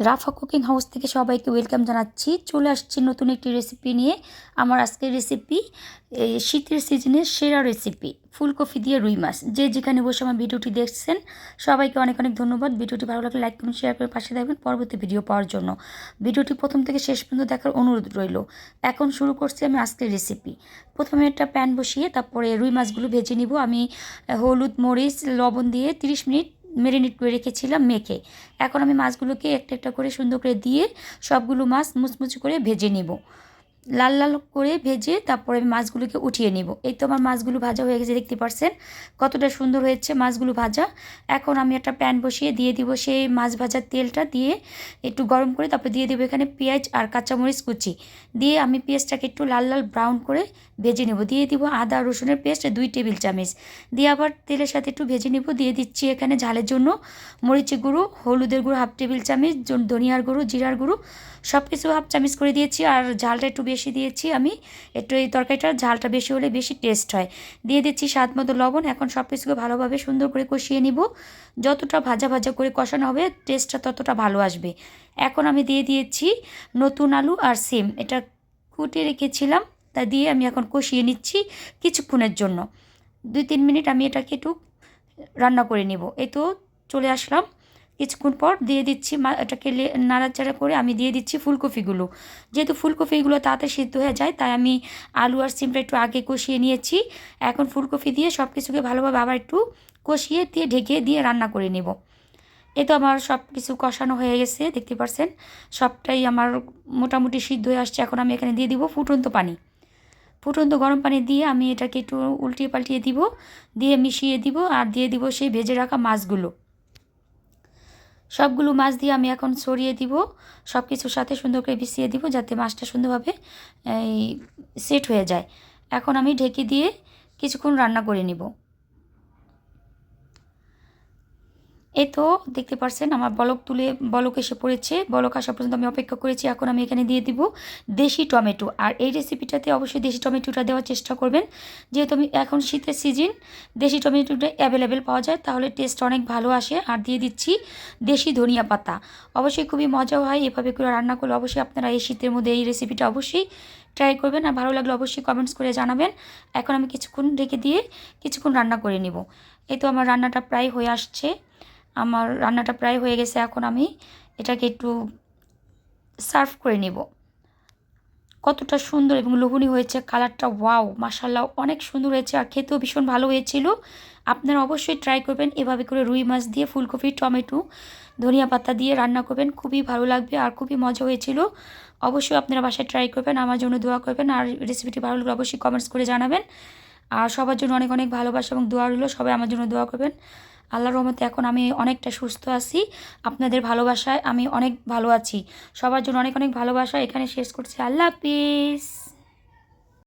রাফা cooking house থেকে সবাইকে welcome জানাচ্ছি। চলে আসছি নতুন একটি রেসিপি নিয়ে। আমার আজকের রেসিপি শীতের সিজনের সেরা রেসিপি ফুলকপি দিয়ে রুই মাছ। যে যেখানে বসে আমার ভিডিওটি দেখছেন, সবাইকে অনেক অনেক ধন্যবাদ। ভিডিওটি ভালো লাগলে লাইক কমেন্ট শেয়ার করে পাশে থাকবেন পরবর্তী ভিডিও পাওয়ার জন্য। ভিডিওটি প্রথম থেকে শেষ পর্যন্ত দেখার অনুরোধ রইল। এখন শুরু করছি আমি আজকের রেসিপি প্রথমে একটা প্যান বসিয়ে তারপরে রুই মাছগুলো ভেজে নিব। আমি হলুদ, মরিচ, লবণ দিয়ে 30 মিনিট মেরিনেট করে রেখেছিলাম মেখে। এখন আমি মাছগুলোকে একটা একটা করে সুন্দর করে দিয়ে সবগুলো মাছ মুচমুচি করে ভেজে নেব। লাল লাল করে ভেজে তারপরে আমি মাছগুলোকে উঠিয়ে নিব। এই তো আমার মাছগুলো ভাজা হয়ে গেছে, দেখতে পারছেন? কতটা সুন্দর হয়েছে মাছগুলো ভাজা। এখন আমি একটা প্যান বসিয়ে দিয়ে দিব সেই মাছ ভাজার তেলটা দিয়ে একটু গরম করে তারপরে দিয়ে দেবো এখানে পেঁয়াজ আর কাঁচামরিচ কুচি। দিয়ে আমি পেঁয়াজটাকে একটু লাল লাল ব্রাউন করে ভেজে নেব। দিয়ে দিব আদা, রসুনের পেস্ট দুই টেবিল চামচ। দিয়ে আবার তেলের সাথে একটু ভেজে নেব। দিয়ে দিচ্ছি এখানে ঝালের জন্য মরিচের গুঁড়ো, হলুদের গুঁড়ো, হাফ টেবিল চামচ, ধনিয়ার গুঁড়ো, জিরার গুঁড়ো সব কিছু হাফ চামচ করে দিয়েছি। আর ঝালটা একটু দিয়েছি আমি। একটু এই তরকারিটার ঝালটা বেশি হলে বেশি টেস্ট হয়। দিয়ে দিচ্ছি স্বাদ মতো লবণ। এখন সব কিছুকে ভালোভাবে সুন্দর করে কষিয়ে নিব। যতটা ভাজা ভাজা করে কষানো হবে টেস্টটা ততটা ভালো আসবে। এখন আমি দিয়ে দিয়েছি নতুন আলু আর সিম। এটা কুটে রেখেছিলাম, তা দিয়ে আমি এখন কষিয়ে নিচ্ছি কিছুক্ষণের জন্য। দুই তিন মিনিট আমি এটাকে একটু রান্না করে নেব। এই তো চলে আসলাম। কিছুক্ষণ পর দিয়ে দিচ্ছি এটাকে নাড়াচাড়া করে আমি দিয়ে দিচ্ছি ফুলকপিগুলো। যেহেতু ফুলকপিগুলো তাড়াতাড়ি সিদ্ধ হয়ে যায়, তাই আমি আলু আর সিমটা একটু আগে কষিয়ে নিয়েছি। এখন ফুলকপি দিয়ে সব কিছুকে ভালোভাবে আবার একটু কষিয়ে দিয়ে ঢেকে দিয়ে রান্না করে নেব। এ তো আমার সব কিছু কষানো হয়ে গেছে, দেখতে পাচ্ছেন সবটাই আমার মোটামুটি সিদ্ধ হয়ে আসছে। এখন আমি এখানে দিয়ে দিব ফুটন্ত পানি। ফুটন্ত গরম পানি দিয়ে আমি এটাকে একটু উল্টিয়ে পাল্টিয়ে দিব, দিয়ে মিশিয়ে দিব আর দিয়ে দিব সেই ভেজে রাখা মাছগুলো। সবগুলো মাছ দিয়ে আমি এখন ছড়িয়ে দিব সব কিছুর সাথে সুন্দর করে বিছিয়ে দিব যাতে মাছটা সুন্দরভাবে সেট হয়ে যায়। এখন আমি ঢেকে দিয়ে কিছুক্ষণ রান্না করে নিব। এই তো দেখতে পারছেন, আমার বলক তুলে, বলক এসে পড়েছে। বলক আসা পর্যন্ত আমি অপেক্ষা করেছি, এখন আমি এখানে দিয়ে দিব দেশি টমেটো। আর এই রেসিপিটাতে অবশ্যই দেশি টমেটোটা দেওয়ার চেষ্টা করবেন। যেহেতু আমি এখন শীতের সিজন দেশি টমেটোটা অ্যাভেলেবেল পাওয়া যায়, তাহলে টেস্ট অনেক ভালো আসে। আর দিয়ে দিচ্ছি দেশি ধনিয়া পাতা। অবশ্যই খুবই মজা হয়, এভাবে করে রান্না করলে অবশ্যই আপনারা এই শীতের মধ্যে এই রেসিপিটা অবশ্যই ট্রাই করবেন। আর ভালো লাগলে অবশ্যই কমেন্টস করে জানাবেন। এখন আমি কিছুক্ষণ রেখে দিয়ে কিছুক্ষণ রান্না করে নিব। এই তো আমার রান্নাটা প্রায় হয়ে আসছে। আমার রান্নাটা প্রায় হয়ে গেছে, এখন আমি এটাকে একটু সার্ভ করে নেব। কতটা সুন্দর এবং লোভনীয় হয়েছে কালারটা, ওয়াও মাসাল্লাহ অনেক সুন্দর হয়েছে আর খেতেও ভীষণ ভালো হয়েছিল। আপনারা অবশ্যই ট্রাই করবেন, এভাবে করে রুই মাছ দিয়ে ফুলকপি, টমেটো, ধনিয়া পাতা দিয়ে রান্না করবেন, খুবই ভালো লাগবে আর খুবই মজা হয়েছিল। অবশ্যই আপনারা বাসায় ট্রাই করবেন, আমার জন্য দোয়া করবেন আর রেসিপিটি ভালো লাগলে অবশ্যই কমেন্টস করে জানাবেন। আর সবার জন্য অনেক অনেক ভালোবাসা এবং দোয়া রইল, সবাই আমার জন্য দোয়া করবেন। আল্লাহর রহমতে এখন আমি অনেকটা সুস্থ আছি। আপনাদের ভালোবাসায় আমি অনেক ভালো আছি। সবার জন্য অনেক অনেক ভালোবাসা। এখানে শেষ করছি। আল্লাহ হাফিজ।